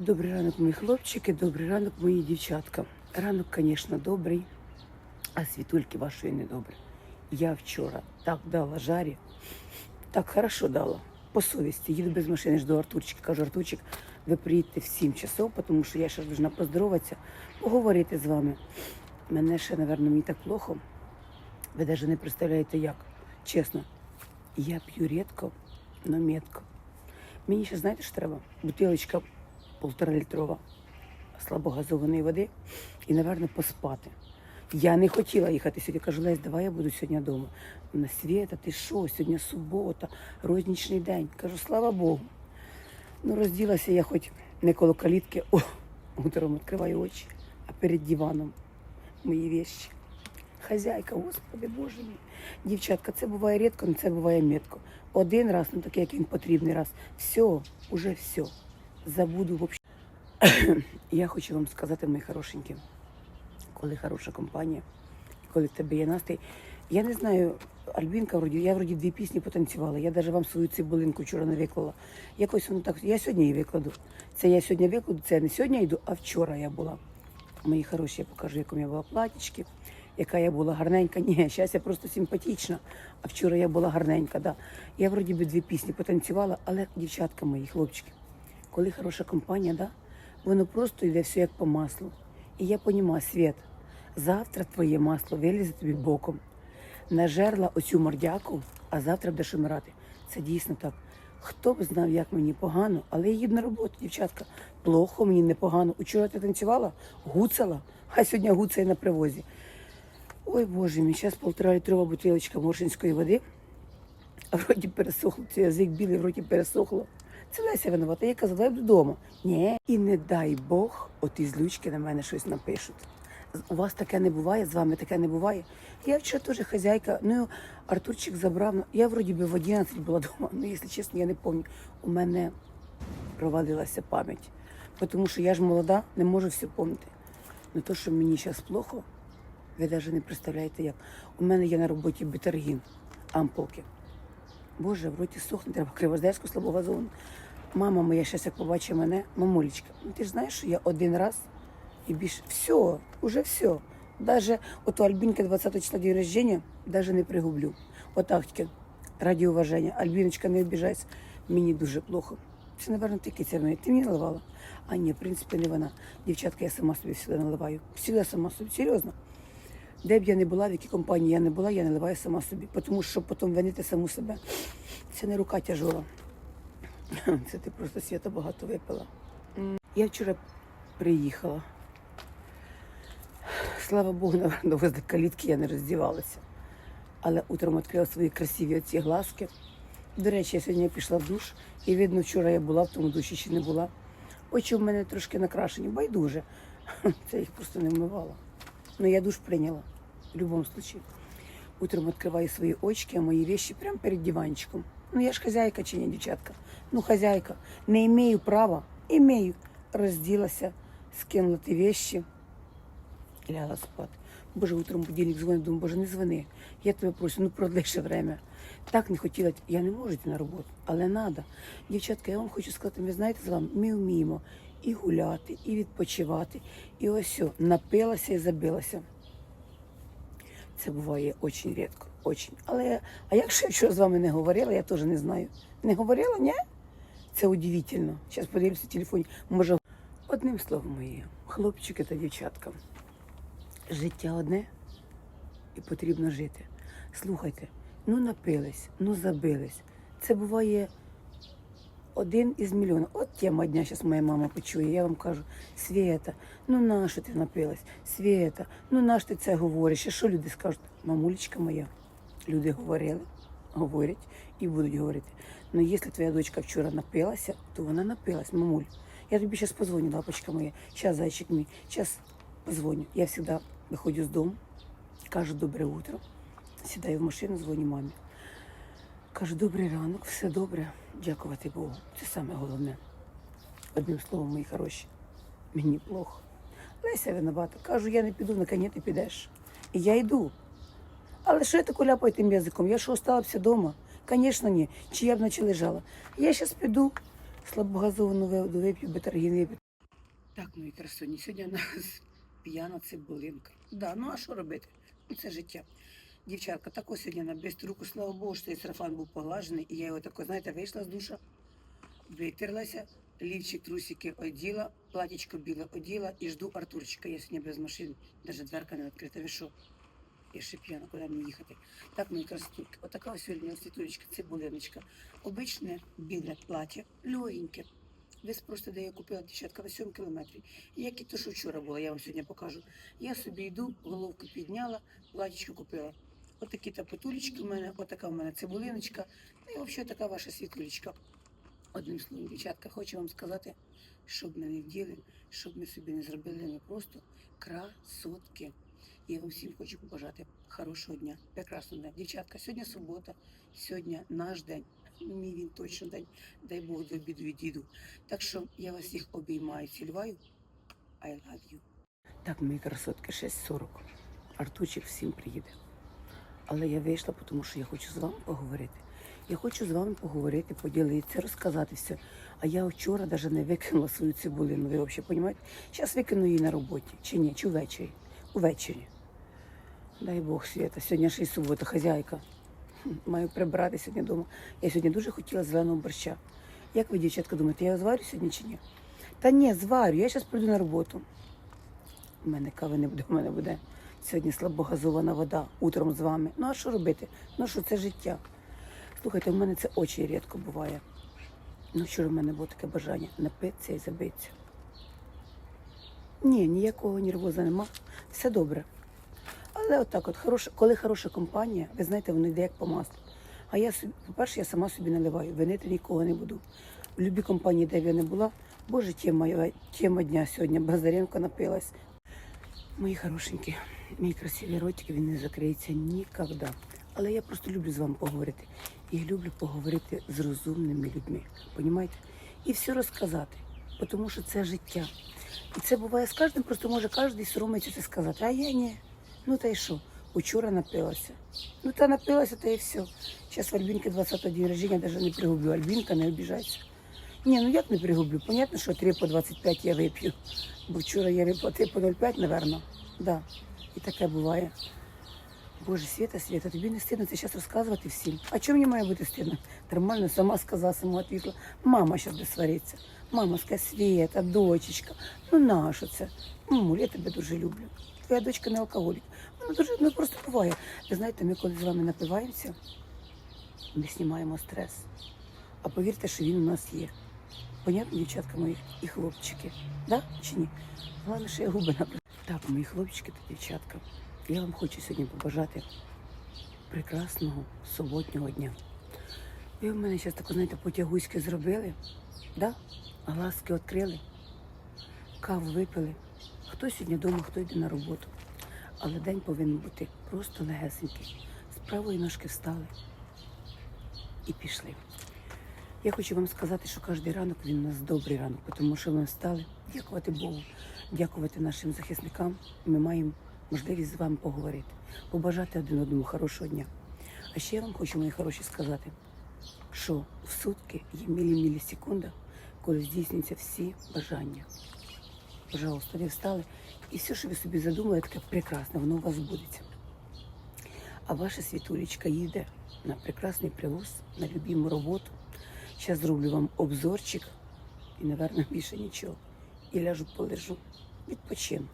Добрий ранок, мої хлопчики, добрий ранок, мої дівчатка. Ранок, звісно, добрий, а світульки вашої не добре. Я вчора так дала жарі, так хорошо дала. По совісті, їду без машини, жду Артурчика. Кажу, Артурчик, ви приїдете в 7 часов, тому що я ще должна поздороватися, поговорити з вами. Мене ще, напевно, мені так плохо. Ви навіть не представляєте як. Чесно, я п'ю рідко, но метко. Мені ще знаєте, що треба? Бутилочка полтора літрова слабогазованої води і, напевно, поспати. Я не хотіла їхати сьогодні. Кажу, Лесь, давай я буду сьогодні вдома. На світа, ти що? Сьогодні субота, рознічний день. Кажу, слава Богу. Ну, розділася я хоч не коло калітки, о, утром відкриваю очі, а перед диваном мої вещи. Хазяйка, господи, боже мій. Дівчатка, це буває рідко, але це буває метко. Один раз, ну такий, як він потрібний раз. Все, уже все. Забуду взагалі. Я хочу вам сказати, мої хорошенькі, коли хороша компанія, коли в тебе є настрій. Я не знаю, Альбінка вроді, я вроді дві пісні потанцювала. Я навіть вам свою цибулинку вчора не виклала. Якось воно так. Я сьогодні її викладу. Це я сьогодні викладу, це не сьогодні йду, а вчора я була. Мої хороші, я покажу, якому я була платічки, яка я була гарненька. Ні, зараз я просто симпатична, а вчора я була гарненька. Да. Я вроді би дві пісні потанцювала, але дівчатка мої, хлопчики, коли хороша компанія, да, воно просто йде все як по маслу. І я розумію, Світ, завтра твоє масло вилізе тобі боком. Нажерла оцю мордяку, а завтра будеш умирати. Це дійсно так. Хто б знав, як мені погано, але я їду на роботу, дівчатка. Плохо мені непогано. Учора ти танцювала, гуцала, а сьогодні гуцає на привозі. Ой Боже мій, зараз полтора літрова бутилочка моршинської води. А вроді пересохло, цей язик білий, вроді пересохло. Це Леся винувата. Я казала, я вдома. Ні. І не дай Бог, оті злючки на мене щось напишуть. У вас таке не буває, з вами таке не буває. Я вчора теж хазяйка, ну Артурчик забрав. ну, Я вроді би в 11 була вдома, ну якщо чесно, я не пам'ятаю. У мене провалилася пам'ять. Тому що я ж молода, не можу все пам'ятати. Ну то, що мені зараз плохо, ви навіть не представляєте як. У мене є на роботі бетаргін, ампулки. Боже, в роті сохне, треба кривоздерську слабого зону. Мама моя щас як побачить мене, мамулечка, ну ти ж знаєш, що я один раз і більше все, уже все. Даже ото Альбінка 20 числа день рождения даже не пригублю. Отак тільки раді уваження. Альбіночка, не обіжайся, мені дуже плохо. Це, напевно, тільки це мене. Ти мені наливала? А ні, в принципі, не вона. Дівчатка, я сама собі всегда наливаю. Всегда сама собі, серйозно. Де б я не була, в якій компанії я не була, я наливаю сама собі. Тому що потім винити саму себе. Це не рука тяжола. Це ти просто свята багато випила. Я вчора приїхала. Слава Богу, наверно, возле калітки я не роздівалася. Але утром відкрила свої красиві оці глазки. До речі, я сьогодні пішла в душ, і видно, вчора я була в тому душі чи не була. Очі в мене трошки накрашені, байдуже. Це їх просто не вмивала. Ну, я душ прийняла в будь-якому випадку. Утром відкриваю свої очки, а мої вещи прямо перед диванчиком. Ну я ж хазяйка чи ні, дівчатка? Ну, хазяйка. Не маю права, імею. Розділася, скинула ті вещи лягла спати. Боже, утром будильник дзвонить, думаю, боже, не дзвони. Я тебе прошу, ну продли ще время. Так не хотіла, я не можу йти на роботу, але треба. Дівчатка, я вам хочу сказати, ви знаєте з вами, ми вміємо і гуляти, і відпочивати. І ось напилася і забилася. Це буває дуже рідко, очень. Але а якщо вчора з вами не говорила, я теж не знаю. Не говорила, ні? Це удивительно. Зараз подивлюся телефоні. Може, одним словом мої, хлопчики та дівчатка. Життя одне і потрібно жити. Слухайте, ну напились, ну забились. Це буває один із мільйонів. От тема дня зараз моя мама почує. Я вам кажу, Свєта, ну нащо ти напилась? Свєта, ну нащо ти це говориш? А що люди скажуть? Мамулечка моя, люди говорили, говорять і будуть говорити. Ну, якщо твоя дочка вчора напилася, то вона напилась, мамуль. Я тобі зараз позвоню, лапочка моя. Зараз, зайчик мій, зараз позвоню. Я завжди виходжу з дому, кажу добре утро, сідаю в машину, дзвоню мамі. Кажу, добрий ранок, все добре, дякувати Богу. Це саме головне. Одним словом, мої хороші, мені плохо. Леся винувата. Кажу, я не піду, на коні ти підеш. І я йду. Але що я таку ляпаю тим язиком? Я що осталася вдома? Звісно, ні. Чи я б наче лежала? Я зараз піду, слабогазовану воду вип'ю, бетаргін вип'ю. Так, мої красуні, сьогодні у нас п'яна цибулинка. Да, ну а що робити? Ну, Це життя. Дівчатка, так ось сьогодні на без руку, слава Богу, що цей сарафан був поглажений, і я його тако, знаєте, вийшла з душа, витерлася, лівчик, трусики оділа, платічко біле оділа і жду Артурчика. Я сьогодні без машин, навіть дверка не відкрита. Ви що? Я ще п'яна, куди мені їхати. Так, мої красотульки, отака ось сьогодні світулечка, цибулиночка. Обичне біле плаття, легеньке. Десь просто де я купила дівчатка на 7 кілометрів. Як і то, що вчора було, я вам сьогодні покажу. Я собі йду, головку підняла, платічко купила. Отакі та петулечки в мене, отака в мене цибулиночка. Ну і взагалі така ваша світулечка. Одним словом, дівчатка, хочу вам сказати, щоб ми не вділи, щоб ми собі не зробили ми просто красотки. Я вам всім хочу побажати хорошого дня, прекрасного дня. Дівчатка, сьогодні субота, сьогодні наш день. Мій він точно день. Дай Бог до обіду відійду. Так що я вас всіх обіймаю, цілюваю. I love you. Так, мої красотки, 6.40. Артурчик всім приїде. Але я вийшла, тому що я хочу з вами поговорити. Я хочу з вами поговорити, поділитися, розказати все. А я вчора навіть не викинула свою цибулину. Ви взагалі розумієте? Зараз викину її на роботі. Чи ні? Чи ввечері? Увечері. Дай Бог свята. Сьогодні ще й субота, хазяйка. Маю прибрати сьогодні вдома. Я сьогодні дуже хотіла зеленого борща. Як ви, дівчатка, думаєте, я його зварю сьогодні чи ні? Та ні, зварю, я зараз прийду на роботу. У мене кави не буде, у мене буде сьогодні слабогазована вода утром з вами. Ну а що робити? Ну що це життя? Слухайте, у мене це очі рідко буває. Ну вчора в мене було таке бажання напитися і забитися. Ні, ніякого нервоза нема, все добре. Але отак, от хороша, коли хороша компанія, ви знаєте, воно йде як по маслу. А я по-перше, я сама собі наливаю, винити нікого не буду. В будь-якій компанії, де б я не була, боже, тема, тема дня сьогодні, Базаренко напилась. Мої хорошенькі, мій красивий ротик, він не закриється ніколи. Але я просто люблю з вами поговорити. Я люблю поговорити з розумними людьми. Понімаєте? І все розказати, тому що це життя. І це буває з кожним, просто може кожен соромиться це сказати. А я ні. Ну та й що? Учора напилася. Ну та напилася, та і все. Зараз в Альбінки 20 день рождения навіть не пригублю. Альбінка не обіжайся. Ні, ну як не пригублю? Понятно, що 3 по 25 я вип'ю. Бо вчора я випила 3 по 0,5, напевно. Да. І таке буває. Боже, Света, Света, тобі не стидно це зараз розказувати всім. А чому мені має бути стидно? Нормально, сама сказала, сама відповіла. Мама зараз буде сваритися. Мама скаже, Света, дочечка, ну нащо це? Мамуль, я тебе дуже люблю. Твоя дочка не алкоголік. Ну, дуже, ну просто буває. Ви знаєте, ми коли з вами напиваємося, ми знімаємо стрес. А повірте, що він у нас є. Понятно, дівчатка мої і хлопчики. Да? Чи ні? Головне, що я губи набрала. Так, мої хлопчики та дівчатка. Я вам хочу сьогодні побажати прекрасного суботнього дня. Ви в мене зараз тако, знаєте, потягуськи зробили, да? глазки відкрили, каву випили. Хто сьогодні вдома, хто йде на роботу. Але день повинен бути просто легесенький. З правої ножки встали і пішли. Я хочу вам сказати, що кожен ранок він у нас добрий ранок, тому що ми встали, дякувати Богу, дякувати нашим захисникам. Ми маємо можливість з вами поговорити, побажати один одному хорошого дня. А ще я вам хочу, мої хороші, сказати, що в сутки є мілі-мілі секунда, коли здійснюються всі бажання. Пожалуйста, ви встали, і все, що ви собі задумали, таке прекрасне, воно у вас збудеться. А ваша світулечка їде на прекрасний привоз, на любиму роботу. Зараз зроблю вам обзорчик і, напевно, більше нічого. І ляжу полежу, відпочину.